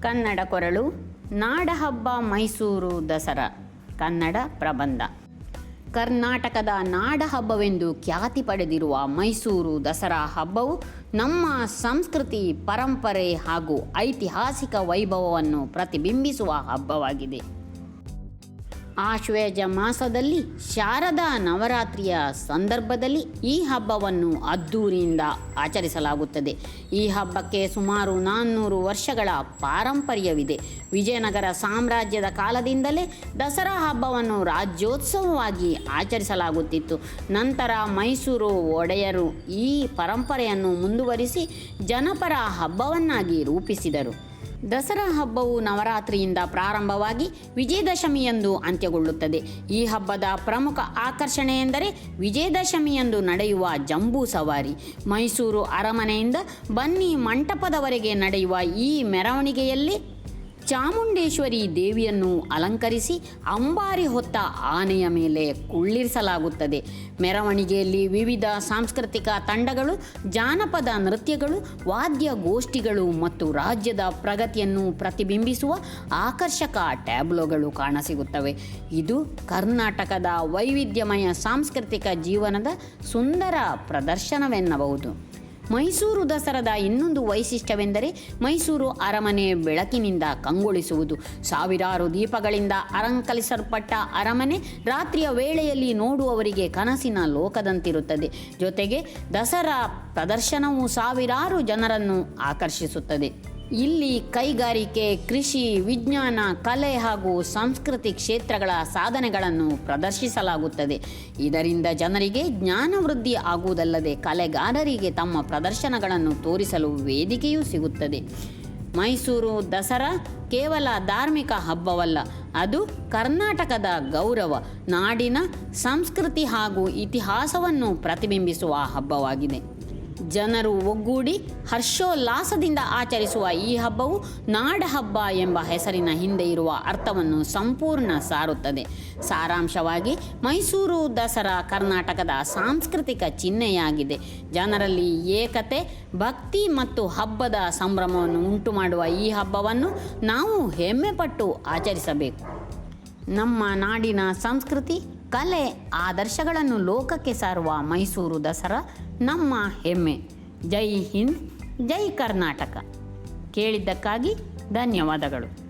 ಕನ್ನಡ ಕೊರಳು, ನಾಡಹಬ್ಬ ಮೈಸೂರು ದಸರಾ, ಕನ್ನಡ ಪ್ರಬಂಧ. ಕರ್ನಾಟಕದ ನಾಡಹಬ್ಬವೆಂದು ಖ್ಯಾತಿ ಪಡೆದಿರುವ ಮೈಸೂರು ದಸರಾ ಹಬ್ಬವು ನಮ್ಮ ಸಂಸ್ಕೃತಿ, ಪರಂಪರೆ ಹಾಗೂ ಐತಿಹಾಸಿಕ ವೈಭವವನ್ನು ಪ್ರತಿಬಿಂಬಿಸುವ ಹಬ್ಬವಾಗಿದೆ. ಆಶ್ವೇಜ ಮಾಸದಲ್ಲಿ ಶಾರದಾ ನವರಾತ್ರಿಯ ಸಂದರ್ಭದಲ್ಲಿ ಈ ಹಬ್ಬವನ್ನು ಅದ್ದೂರಿಯಿಂದ ಆಚರಿಸಲಾಗುತ್ತದೆ. ಈ ಹಬ್ಬಕ್ಕೆ ಸುಮಾರು ನಾನ್ನೂರು ವರ್ಷಗಳ ಪಾರಂಪರ್ಯವಿದೆ. ವಿಜಯನಗರ ಸಾಮ್ರಾಜ್ಯದ ಕಾಲದಿಂದಲೇ ದಸರಾ ಹಬ್ಬವನ್ನು ರಾಜ್ಯೋತ್ಸವವಾಗಿ ಆಚರಿಸಲಾಗುತ್ತಿತ್ತು. ನಂತರ ಮೈಸೂರು ಒಡೆಯರು ಈ ಪರಂಪರೆಯನ್ನು ಮುಂದುವರಿಸಿ ಜನಪರ ಹಬ್ಬವನ್ನಾಗಿ ರೂಪಿಸಿದರು. ದಸರಾ ಹಬ್ಬವು ನವರಾತ್ರಿಯಿಂದ ಪ್ರಾರಂಭವಾಗಿ ವಿಜಯದಶಮಿಯಂದು ಅಂತ್ಯಗೊಳ್ಳುತ್ತದೆ. ಈ ಹಬ್ಬದ ಪ್ರಮುಖ ಆಕರ್ಷಣೆ ಎಂದರೆ ವಿಜಯದಶಮಿಯಂದು ನಡೆಯುವ ಜಂಬೂ ಸವಾರಿ. ಮೈಸೂರು ಅರಮನೆಯಿಂದ ಬನ್ನಿ ಮಂಟಪದವರೆಗೆ ನಡೆಯುವ ಈ ಮೆರವಣಿಗೆಯಲ್ಲಿ ಚಾಮುಂಡೇಶ್ವರಿ ದೇವಿಯನ್ನು ಅಲಂಕರಿಸಿ ಅಂಬಾರಿ ಹೊತ್ತ ಆನೆಯ ಮೇಲೆ ಕುಳ್ಳಿರಿಸಲಾಗುತ್ತದೆ. ಮೆರವಣಿಗೆಯಲ್ಲಿ ವಿವಿಧ ಸಾಂಸ್ಕೃತಿಕ ತಂಡಗಳು, ಜಾನಪದ ನೃತ್ಯಗಳು ವಾದ್ಯ ಗೋಷ್ಠಿಗಳು ಮತ್ತು ರಾಜ್ಯದ ಪ್ರಗತಿಯನ್ನು ಪ್ರತಿಬಿಂಬಿಸುವ ಆಕರ್ಷಕ ಟ್ಯಾಬ್ಲೋಗಳು ಕಾಣಸಿಗುತ್ತವೆ. ಇದು ಕರ್ನಾಟಕದ ವೈವಿಧ್ಯಮಯ ಸಾಂಸ್ಕೃತಿಕ ಜೀವನದ ಸುಂದರ ಪ್ರದರ್ಶನವೆನ್ನಬಹುದು. ಮೈಸೂರು ದಸರಾದ ಇನ್ನೊಂದು ವೈಶಿಷ್ಟ್ಯವೆಂದರೆ ಮೈಸೂರು ಅರಮನೆ ಬೆಳಕಿನಿಂದ ಕಂಗೊಳಿಸುವುದು. ಸಾವಿರಾರು ದೀಪಗಳಿಂದ ಅಲಂಕರಿಸಲ್ಪಟ್ಟ ಅರಮನೆ ರಾತ್ರಿಯ ವೇಳೆಯಲ್ಲಿ ನೋಡುವವರಿಗೆ ಕನಸಿನ ಲೋಕದಂತಿರುತ್ತದೆ. ಜೊತೆಗೆ ದಸರಾ ಪ್ರದರ್ಶನವು ಸಾವಿರಾರು ಜನರನ್ನು ಆಕರ್ಷಿಸುತ್ತದೆ. ಇಲ್ಲಿ ಕೈಗಾರಿಕೆ, ಕೃಷಿ, ವಿಜ್ಞಾನ, ಕಲೆ ಹಾಗೂ ಸಂಸ್ಕೃತಿ ಕ್ಷೇತ್ರಗಳ ಸಾಧನೆಗಳನ್ನು ಪ್ರದರ್ಶಿಸಲಾಗುತ್ತದೆ. ಇದರಿಂದ ಜನರಿಗೆ ಜ್ಞಾನ ವೃದ್ಧಿ ಆಗುವುದಲ್ಲದೆ ಕಲೆಗಾರರಿಗೆ ತಮ್ಮ ಪ್ರದರ್ಶನಗಳನ್ನು ತೋರಿಸಲು ವೇದಿಕೆಯೂ ಸಿಗುತ್ತದೆ. ಮೈಸೂರು ದಸರಾ ಕೇವಲ ಧಾರ್ಮಿಕ ಹಬ್ಬವಲ್ಲ, ಅದು ಕರ್ನಾಟಕದ ಗೌರವ, ನಾಡಿನ ಸಂಸ್ಕೃತಿ ಹಾಗೂ ಇತಿಹಾಸವನ್ನು ಪ್ರತಿಬಿಂಬಿಸುವ ಹಬ್ಬವಾಗಿದೆ. ಜನರು ಒಗ್ಗೂಡಿ ಹರ್ಷೋಲ್ಲಾಸದಿಂದ ಆಚರಿಸುವ ಈ ಹಬ್ಬವು ನಾಡಹಬ್ಬ ಎಂಬ ಹೆಸರಿನ ಹಿಂದೆ ಇರುವ ಅರ್ಥವನ್ನು ಸಂಪೂರ್ಣ ಸಾರುತ್ತದೆ. ಸಾರಾಂಶವಾಗಿ, ಮೈಸೂರು ದಸರಾ ಕರ್ನಾಟಕದ ಸಾಂಸ್ಕೃತಿಕ ಚಿಹ್ನೆಯಾಗಿದೆ. ಜನರಲ್ಲಿ ಏಕತೆ, ಭಕ್ತಿ ಮತ್ತು ಹಬ್ಬದ ಸಂಭ್ರಮವನ್ನು ಉಂಟು ಮಾಡುವ ಈ ಹಬ್ಬವನ್ನು ನಾವು ಹೆಮ್ಮೆಪಟ್ಟು ಆಚರಿಸಬೇಕು. ನಮ್ಮ ನಾಡಿನ ಸಂಸ್ಕೃತಿ ಕಲೆ ಆದರ್ಶಗಳನ್ನು ಲೋಕಕ್ಕೆ ಸಾರುವ ಮೈಸೂರು ದಸರಾ ನಮ್ಮ ಹೆಮ್ಮೆ. ಜೈ ಹಿಂದ್ ಜೈ ಕರ್ನಾಟಕ. ಕೇಳಿದ್ದಕ್ಕಾಗಿ ಧನ್ಯವಾದಗಳು.